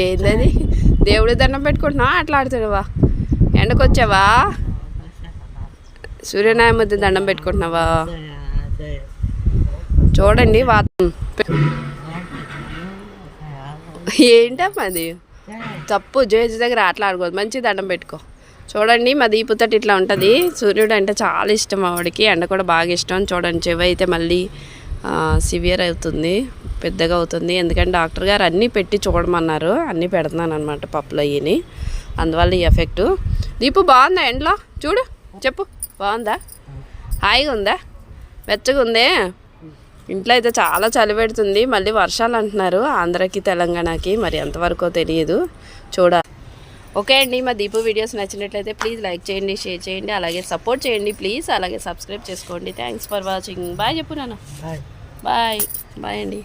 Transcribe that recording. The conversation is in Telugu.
ఏందది దేవుడి దండం పెట్టుకుంటున్నావా? అట్లా ఆడుతున్నావా ఎండకొచ్చావా? సూర్యనారాయణ దండం పెట్టుకుంటున్నావా? చూడండి వాతం. ఏంటమ్మా అది? తప్పు. జేజు దగ్గర ఆటలు ఆడుకోవద్దు మంచి దండం పెట్టుకో. చూడండి మా దీపుతటి ఇట్లా ఉంటుంది. సూర్యుడు అంటే చాలా ఇష్టం ఆవిడకి. ఎండ కూడా బాగా ఇష్టం. చూడండి చెవి అయితే మళ్ళీ సివియర్ అవుతుంది. పెద్దగా అవుతుంది. ఎందుకంటే డాక్టర్ గారు అన్నీ పెట్టి చూడమన్నారు. అన్నీ పెడుతున్నాను అనమాట పప్పులు అయ్యి అందువల్ల ఈ ఎఫెక్ట్. దీపు బాగుందా ఎండలో? చూడు చెప్పు. బాగుందా? హాయిగా ఉందా? వెచ్చగా ఉందే? ఇంట్లో అయితే చాలా చలి పెడుతుంది. మళ్ళీ వర్షాలు అంటున్నారు. ఆంధ్రాకి తెలంగాణకి మరి ఎంతవరకో తెలియదు. చూడాలి ఓకే అండి మా దీపు వీడియోస్ నచ్చినట్లయితే ప్లీజ్ లైక్ చేయండి షేర్ చేయండి అలాగే సపోర్ట్ చేయండి ప్లీజ్. అలాగే సబ్స్క్రైబ్ చేసుకోండి. Thanks for watching. బాయ్ చెప్పు నాన్న. బాయ్. బాయ్ అండి.